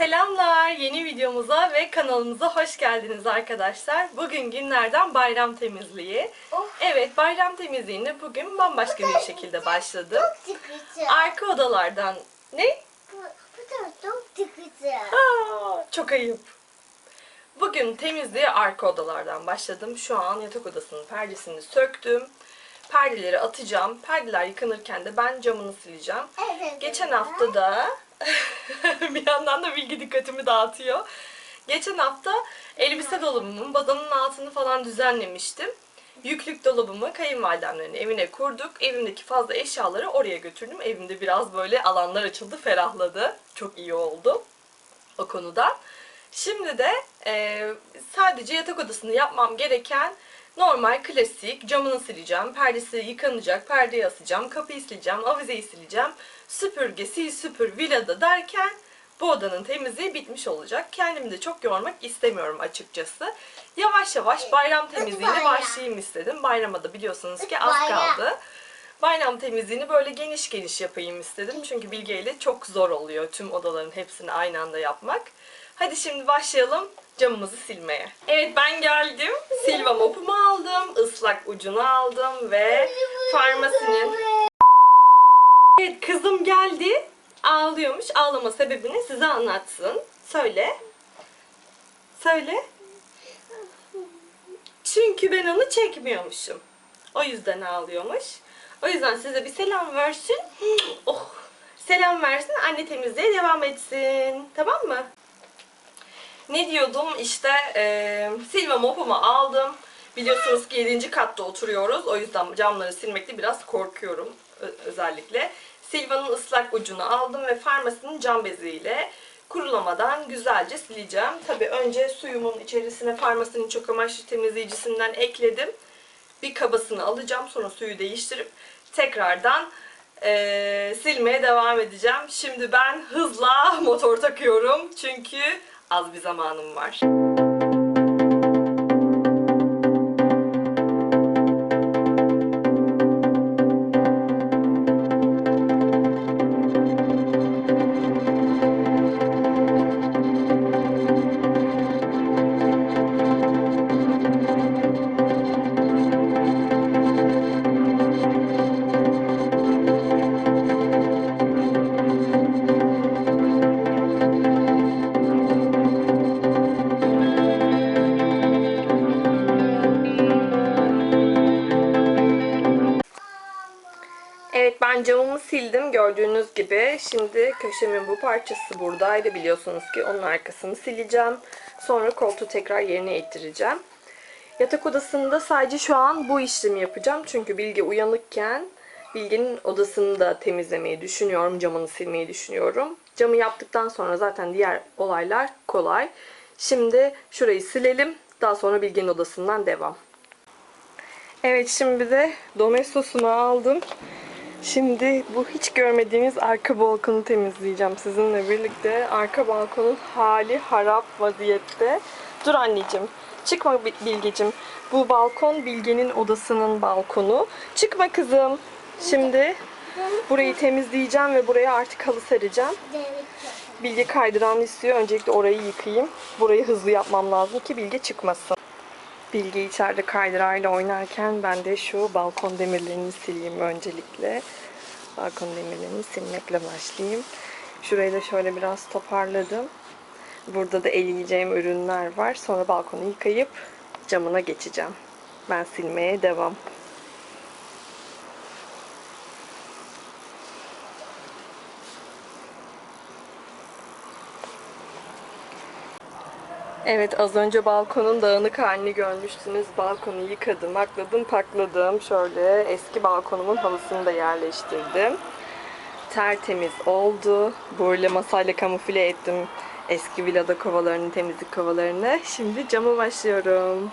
Selamlar, yeni videomuza ve kanalımıza hoş geldiniz arkadaşlar. Bugün günlerden bayram temizliği. Oh. Evet, bayram temizliğine bugün bambaşka bir şekilde başladım. Çok sıkıcı. Arka odalardan... Ne? Bu, bu da çok sıkıcı. Aa, çok ayıp. Bugün temizliğe arka odalardan başladım. Şu an yatak odasının perdesini söktüm. Perdeleri atacağım. Perdeler yıkanırken de ben camını sileceğim. Evet. Geçen hafta da bir yandan da bilgi dikkatimi dağıtıyor. Geçen hafta elbise dolabımın bazanın altını falan düzenlemiştim. Yüklük dolabımı kayınvalidemlerin evine kurduk. Evimdeki fazla eşyaları oraya götürdüm. Evimde biraz böyle alanlar açıldı, ferahladı. Çok iyi oldu o konuda. Şimdi de e, sadece yatak odasını yapmam gereken normal klasik camını sileceğim, perdesi yıkanacak, perdeyi asacağım, kapıyı sileceğim, avizeyi sileceğim, süpürge, sil süpür, vilada derken bu odanın temizliği bitmiş olacak. Kendimi de çok yormak istemiyorum açıkçası. Yavaş yavaş bayram temizliğine başlayayım istedim. Bayrama da biliyorsunuz ki az kaldı. Bayram temizliğini böyle geniş geniş yapayım istedim. Çünkü Bilge ile çok zor oluyor tüm odaların hepsini aynı anda yapmak. Hadi şimdi başlayalım camımızı silmeye. Evet ben geldim. Silva mopumu aldım. ıslak ucunu aldım ve farmasinin... Evet kızım geldi. Ağlıyormuş. Ağlama sebebini size anlatsın. Söyle. Söyle. Çünkü ben onu çekmiyormuşum. O yüzden ağlıyormuş. O yüzden size bir selam versin. Oh, selam versin. Anne temizliğe devam etsin. Tamam mı? Ne diyordum? İşte e, silme mopumu aldım. Biliyorsunuz ki 7. katta oturuyoruz. O yüzden camları silmekte biraz korkuyorum özellikle. Silva'nın ıslak ucunu aldım ve farmasinin cam beziyle kurulamadan güzelce sileceğim. Tabi önce suyumun içerisine farmasinin çok amaçlı temizleyicisinden ekledim. Bir kabasını alacağım. Sonra suyu değiştirip tekrardan eee, silmeye devam edeceğim. Şimdi ben hızla motor takıyorum. Çünkü az bir zamanım var. Evet ben camımı sildim gördüğünüz gibi. Şimdi köşemin bu parçası buradaydı biliyorsunuz ki onun arkasını sileceğim. Sonra koltuğu tekrar yerine ittireceğim. Yatak odasında sadece şu an bu işlemi yapacağım. Çünkü Bilge uyanıkken Bilge'nin odasını da temizlemeyi düşünüyorum. Camını silmeyi düşünüyorum. Camı yaptıktan sonra zaten diğer olaylar kolay. Şimdi şurayı silelim. Daha sonra Bilge'nin odasından devam. Evet şimdi de domestosunu aldım. Şimdi bu hiç görmediğimiz arka balkonu temizleyeceğim sizinle birlikte. Arka balkonun hali harap vaziyette. Dur anneciğim. Çıkma Bi- Bilgecim. Bu balkon Bilge'nin odasının balkonu. Çıkma kızım. Şimdi burayı temizleyeceğim ve buraya artık halı sereceğim. Bilge kaydıran istiyor. Öncelikle orayı yıkayayım. Burayı hızlı yapmam lazım ki Bilge çıkmasın. Bilge içeride kaydırayla oynarken ben de şu balkon demirlerini sileyim öncelikle. Balkon demirlerini silmekle başlayayım. Şurayı da şöyle biraz toparladım. Burada da eleyeceğim ürünler var. Sonra balkonu yıkayıp camına geçeceğim. Ben silmeye devam. Evet az önce balkonun dağınık halini görmüştünüz. Balkonu yıkadım, akladım, pakladım. Şöyle eski balkonumun halısını da yerleştirdim. Tertemiz oldu. Böyle masayla kamufle ettim eski villada kovalarını, temizlik kovalarını. Şimdi cama başlıyorum.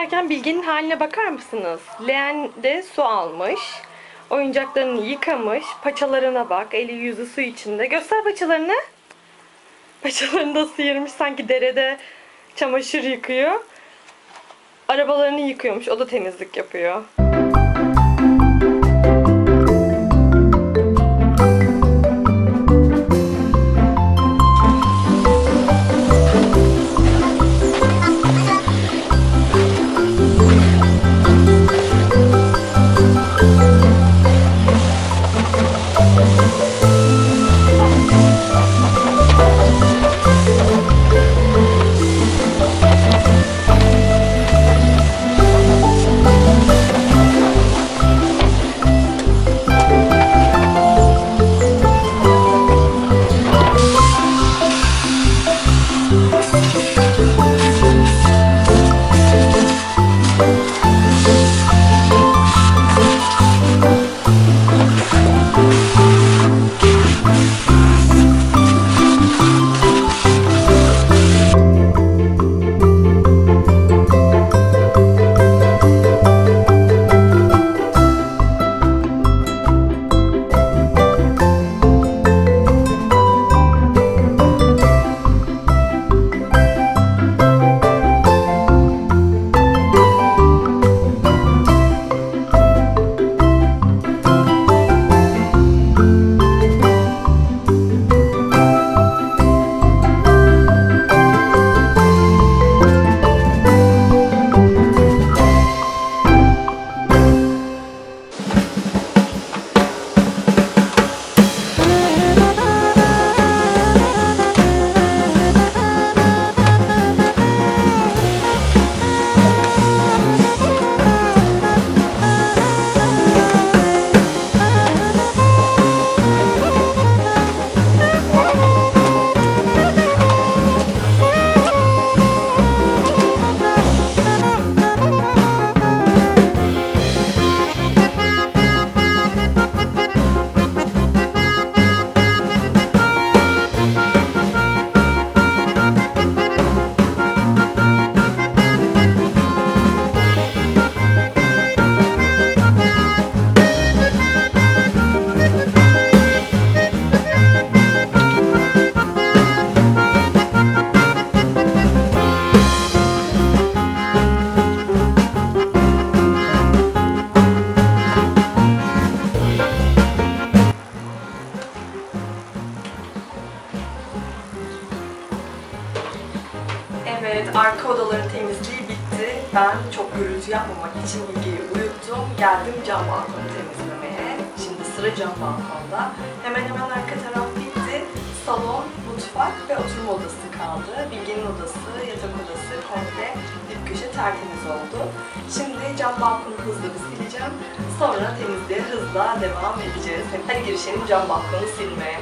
Silerken Bilge'nin haline bakar mısın mısınız? Leğen de su almış. Oyuncaklarını yıkamış. Paçalarına bak. Eli yüzü su içinde. Göster paçalarını. Paçalarını da sıyırmış. Sanki derede çamaşır yıkıyor. Arabalarını yıkıyormuş. O da temizlik yapıyor. Yapmamak için Bilge'yi uyuttum. Geldim cam balkonu temizlemeye. Şimdi sıra cam balkonda. Hemen hemen arka taraf bitti. Salon, mutfak ve oturma odası kaldı. Bilge'nin odası, yatak odası komple dip köşe tertemiz oldu. Şimdi cam balkonu hızlı bir sileceğim. Sonra temizliğe hızla devam edeceğiz. Hadi girişelim cam balkonu silmeye.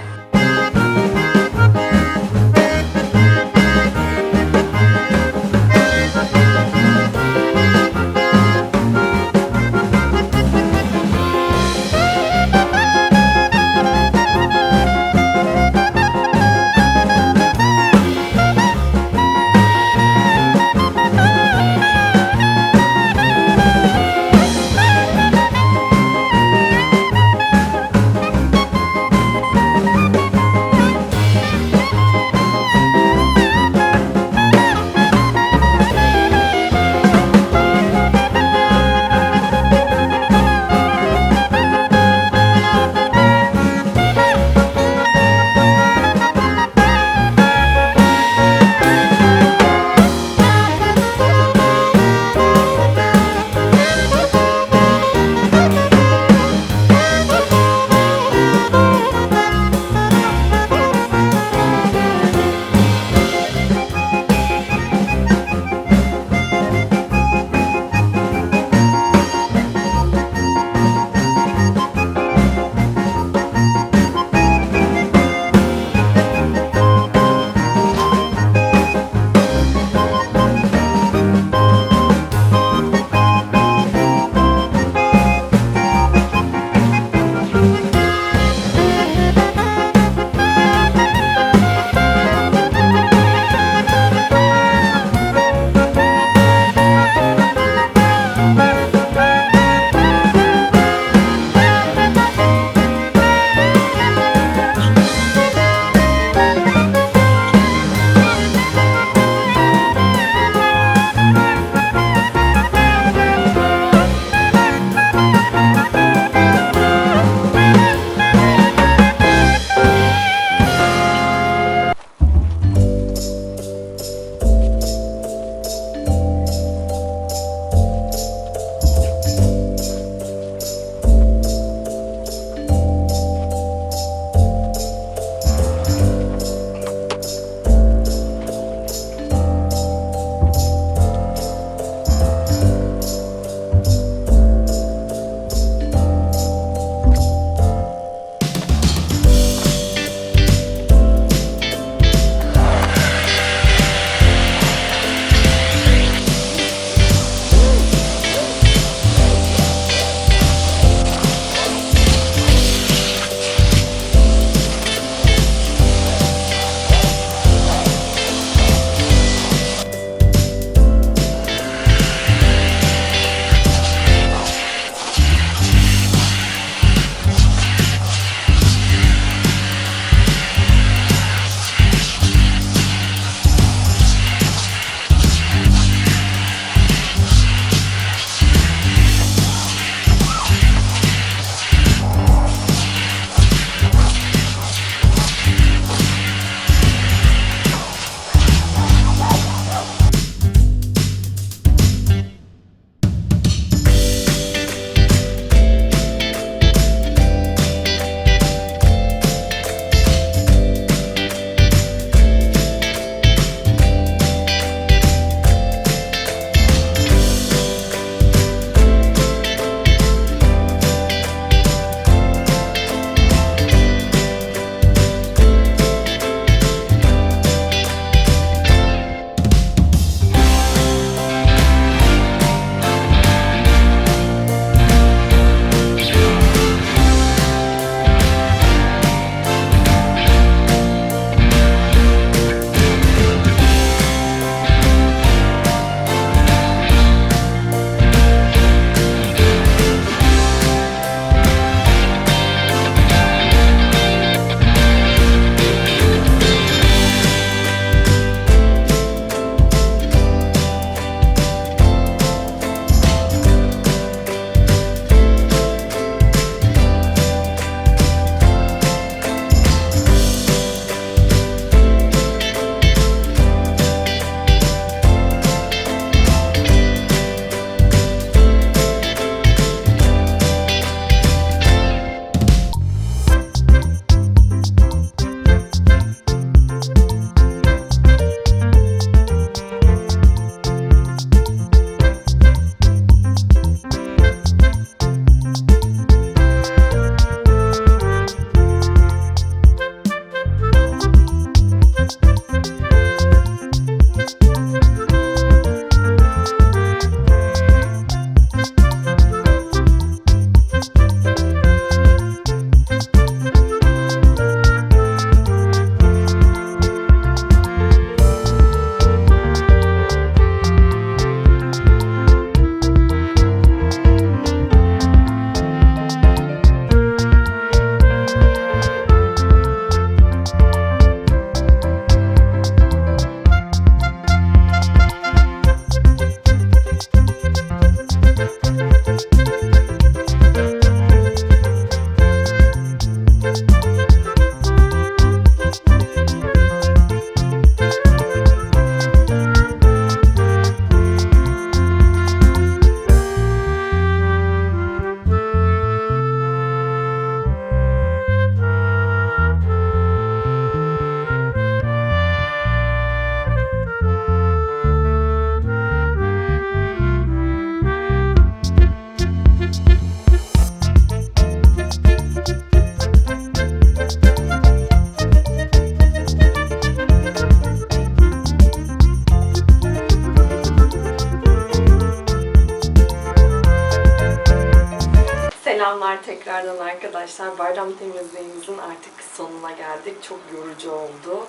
Arkadaşlar. Bayram temizliğimizin artık sonuna geldik. Çok yorucu oldu.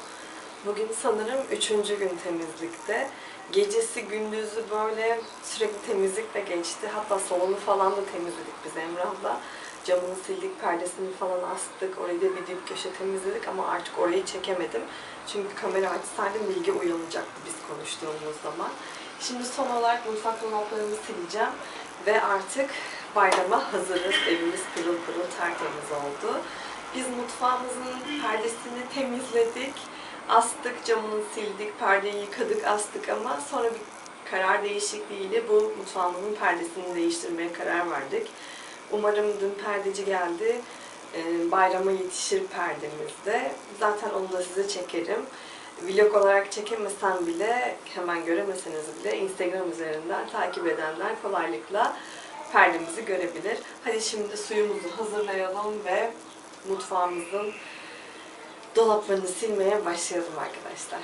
Bugün sanırım üçüncü gün temizlikte. Gecesi gündüzü böyle sürekli temizlikle geçti. Hatta salonu falan da temizledik biz Emrah'la. Camını sildik, perdesini falan astık. Orayı da bir dip köşe temizledik ama artık orayı çekemedim. Çünkü kamera açsaydım bilgi uyanacaktı biz konuştuğumuz zaman. Şimdi son olarak mutfak dolaplarımı sileceğim. Ve artık bayrama hazırız. Evimiz pırıl pırıl tertemiz oldu. Biz mutfağımızın perdesini temizledik. Astık, camını sildik, perdeyi yıkadık, astık ama sonra bir karar değişikliğiyle bu mutfağımızın perdesini değiştirmeye karar verdik. Umarım dün perdeci geldi. Ee, Bayrama yetişir perdemizde. Zaten onu da size çekerim. Vlog olarak çekemesem bile, hemen göremeseniz bile Instagram üzerinden takip edenler kolaylıkla perdemizi görebilir. Hadi şimdi suyumuzu hazırlayalım ve mutfağımızın dolaplarını silmeye başlayalım arkadaşlar.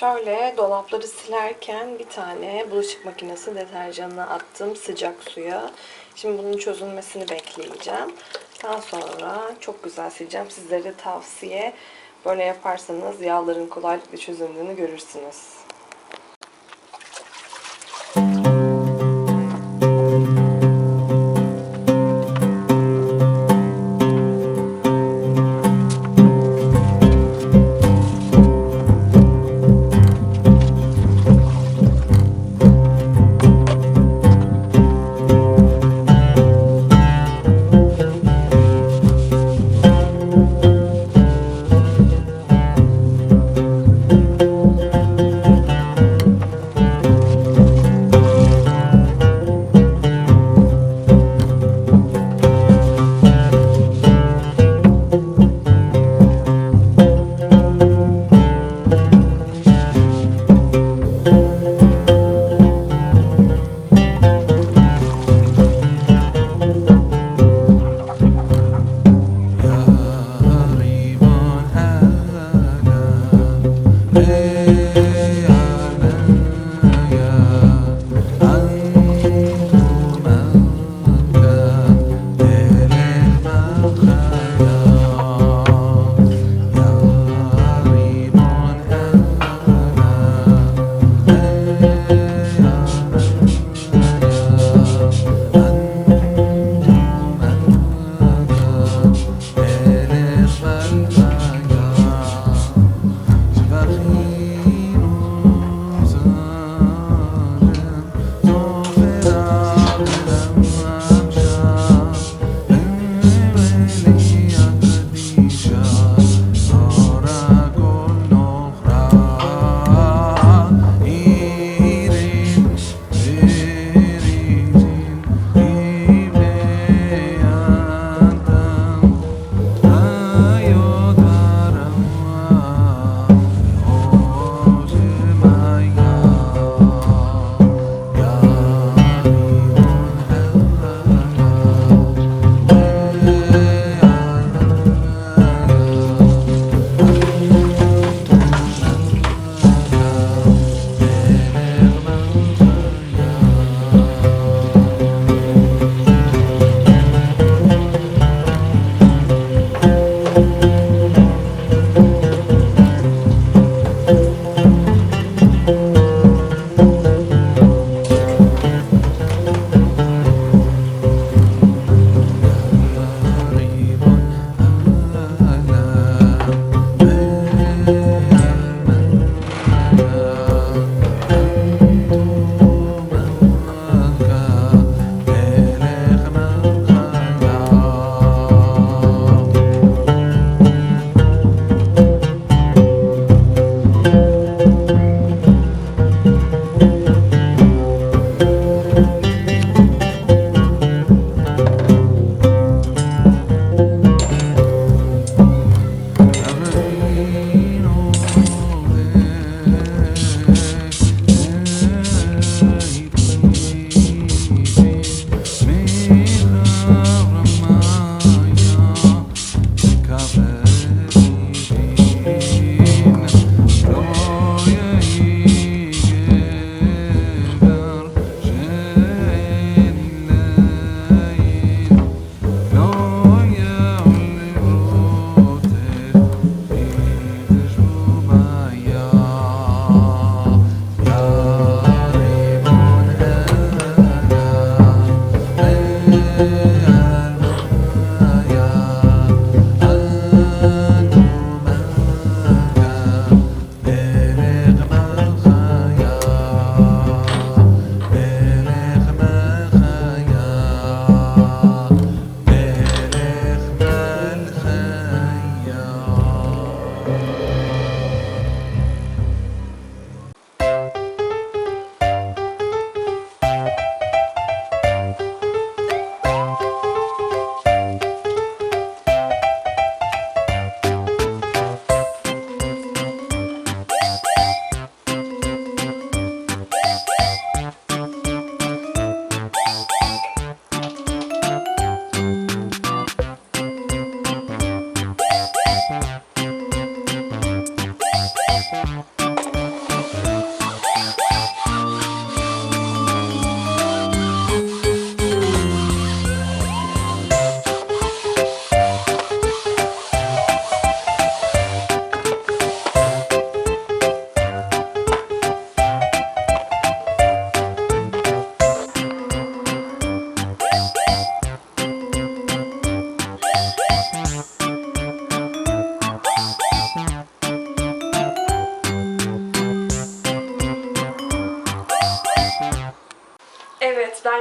Şöyle dolapları silerken bir tane bulaşık makinesi deterjanına attım sıcak suya. Şimdi bunun çözülmesini bekleyeceğim. Daha sonra çok güzel sileceğim. Sizlere tavsiye. Böyle yaparsanız yağların kolaylıkla çözüldüğünü görürsünüz.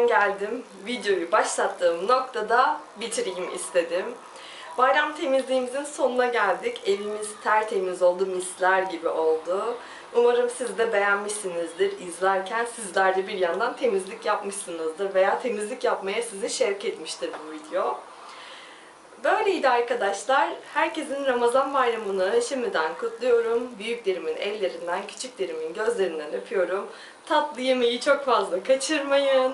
Geldim. Videoyu başlattığım noktada bitireyim istedim. Bayram temizliğimizin sonuna geldik. Evimiz tertemiz oldu, misler gibi oldu. Umarım siz de beğenmişsinizdir. İzlerken sizler de bir yandan temizlik yapmışsınızdır veya temizlik yapmaya sizi şevk etmiştir bu video. Böyleydi arkadaşlar. Herkesin Ramazan bayramını şimdiden kutluyorum. Büyüklerimin ellerinden, küçüklerimin gözlerinden öpüyorum. Tatlı yemeği çok fazla kaçırmayın.